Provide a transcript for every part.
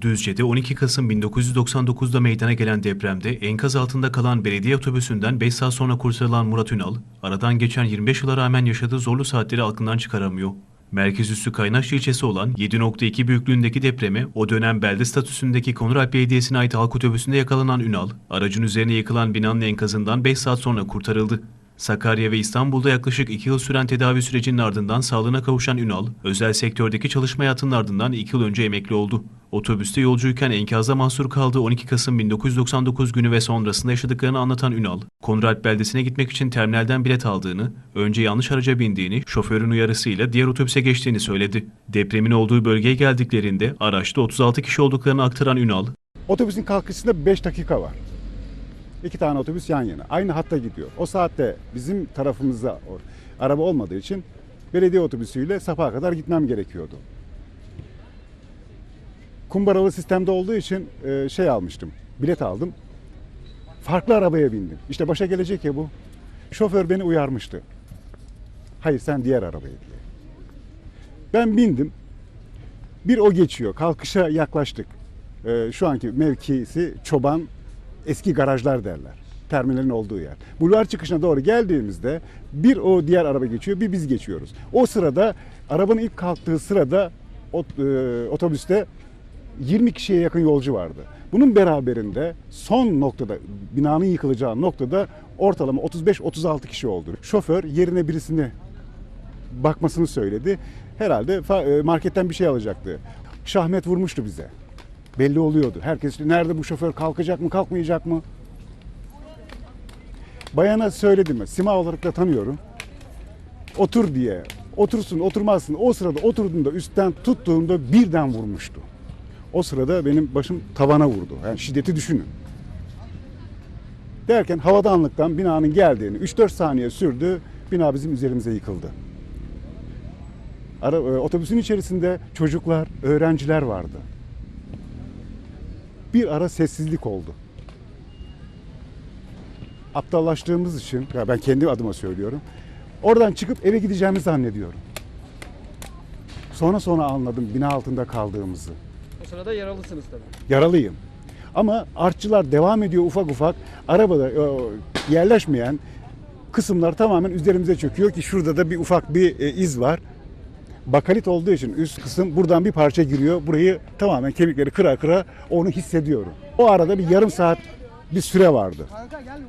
Düzce'de 12 Kasım 1999'da meydana gelen depremde enkaz altında kalan belediye otobüsünden 5 saat sonra kurtarılan Murat Ünal, aradan geçen 25 yıla rağmen yaşadığı zorlu saatleri aklından çıkaramıyor. Merkez üssü Kaynaşlı ilçesi olan 7.2 büyüklüğündeki depreme o dönem belde statüsündeki Konuralp Belediyesi'ne ait halk otobüsünde yakalanan Ünal, aracın üzerine yıkılan binanın enkazından 5 saat sonra kurtarıldı. Sakarya ve İstanbul'da yaklaşık 2 yıl süren tedavi sürecinin ardından sağlığına kavuşan Ünal, özel sektördeki çalışma hayatının ardından 2 yıl önce emekli oldu. Otobüste yolcuyken enkazda mahsur kaldığı 12 Kasım 1999 günü ve sonrasında yaşadıklarını anlatan Ünal, Konrad beldesine gitmek için terminalden bilet aldığını, önce yanlış araca bindiğini, şoförün uyarısıyla diğer otobüse geçtiğini söyledi. Depremin olduğu bölgeye geldiklerinde araçta 36 kişi olduklarını aktaran Ünal, Otobüsün kalkışında 5 dakika var. İki tane otobüs yan yana. Aynı hatta gidiyor. O saatte bizim tarafımızda araba olmadığı için belediye otobüsüyle Sapa'a kadar gitmem gerekiyordu. Kumbaralı sistemde olduğu için e, şey almıştım. Bilet aldım. Farklı arabaya bindim. İşte başa gelecek ya bu. Şoför beni uyarmıştı. Hayır sen diğer arabaya diye. Ben bindim. Bir o geçiyor. Kalkışa yaklaştık. Ee, şu anki mevkisi çoban eski garajlar derler. Terminalin olduğu yer. Bulvar çıkışına doğru geldiğimizde bir o diğer araba geçiyor, bir biz geçiyoruz. O sırada arabanın ilk kalktığı sırada e, otobüste 20 kişiye yakın yolcu vardı. Bunun beraberinde son noktada binanın yıkılacağı noktada ortalama 35-36 kişi oldu. Şoför yerine birisini bakmasını söyledi. Herhalde e, marketten bir şey alacaktı. Şahmet vurmuştu bize. Belli oluyordu. Herkes nerede bu şoför kalkacak mı kalkmayacak mı? Bayana söyledim. Sima olarak da tanıyorum. Otur diye. Otursun oturmazsın. O sırada oturduğunda üstten tuttuğumda birden vurmuştu. O sırada benim başım tavana vurdu. Yani şiddeti düşünün. Derken havadanlıktan binanın geldiğini 3-4 saniye sürdü. Bina bizim üzerimize yıkıldı. Ara, e, otobüsün içerisinde çocuklar, öğrenciler vardı. Bir ara sessizlik oldu. Aptallaştığımız için, ya ben kendi adıma söylüyorum. Oradan çıkıp eve gideceğimi zannediyorum. Sonra sonra anladım bina altında kaldığımızı. O sırada yaralısınız tabii. Yaralıyım. Ama artçılar devam ediyor ufak ufak. Arabada e, yerleşmeyen kısımlar tamamen üzerimize çöküyor ki şurada da bir ufak bir e, iz var. Bakalit olduğu için üst kısım buradan bir parça giriyor. Burayı tamamen kemikleri kıra kıra onu hissediyorum. O arada bir yarım saat bir süre vardı.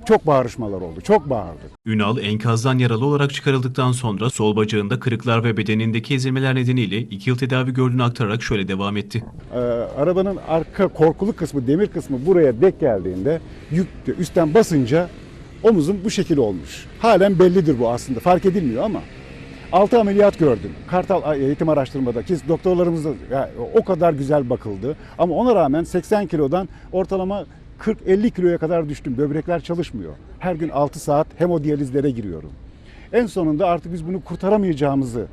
Çok bağırışmalar oldu. Çok bağırdı. Ünal enkazdan yaralı olarak çıkarıldıktan sonra sol bacağında kırıklar ve bedenindeki ezilmeler nedeniyle 2 yıl tedavi gördüğünü aktararak şöyle devam etti. Ee, arabanın arka korkulu kısmı, demir kısmı buraya dek geldiğinde yük üstten basınca omuzum bu şekil olmuş. Halen bellidir bu aslında. Fark edilmiyor ama 6 ameliyat gördüm. Kartal Eğitim Araştırmada ki doktorlarımız da ya, o kadar güzel bakıldı. Ama ona rağmen 80 kilodan ortalama 40-50 kiloya kadar düştüm. Böbrekler çalışmıyor. Her gün 6 saat hemodiyalizlere giriyorum. En sonunda artık biz bunu kurtaramayacağımızı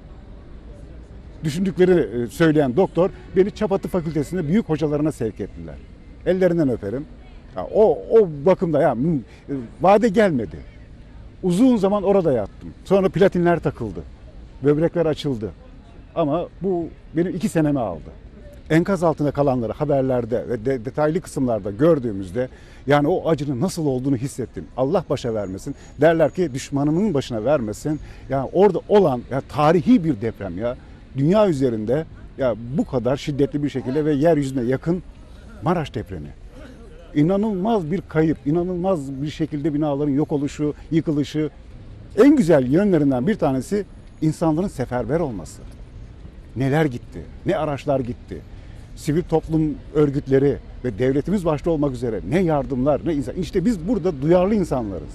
düşündükleri e, söyleyen doktor beni Çapatı Fakültesi'nde büyük hocalarına sevk ettiler. Ellerinden öperim. O, o bakımda ya e, vade gelmedi. Uzun zaman orada yattım. Sonra platinler takıldı. Böbrekler açıldı. Ama bu benim iki senemi aldı. Enkaz altında kalanları haberlerde ve de- detaylı kısımlarda gördüğümüzde yani o acının nasıl olduğunu hissettim. Allah başa vermesin. Derler ki düşmanımın başına vermesin. Yani orada olan ya tarihi bir deprem ya. Dünya üzerinde ya bu kadar şiddetli bir şekilde ve yeryüzüne yakın Maraş depremi. İnanılmaz bir kayıp, inanılmaz bir şekilde binaların yok oluşu, yıkılışı. En güzel yönlerinden bir tanesi insanların seferber olması. Neler gitti, ne araçlar gitti. Sivil toplum örgütleri ve devletimiz başta olmak üzere ne yardımlar ne insan. İşte biz burada duyarlı insanlarız.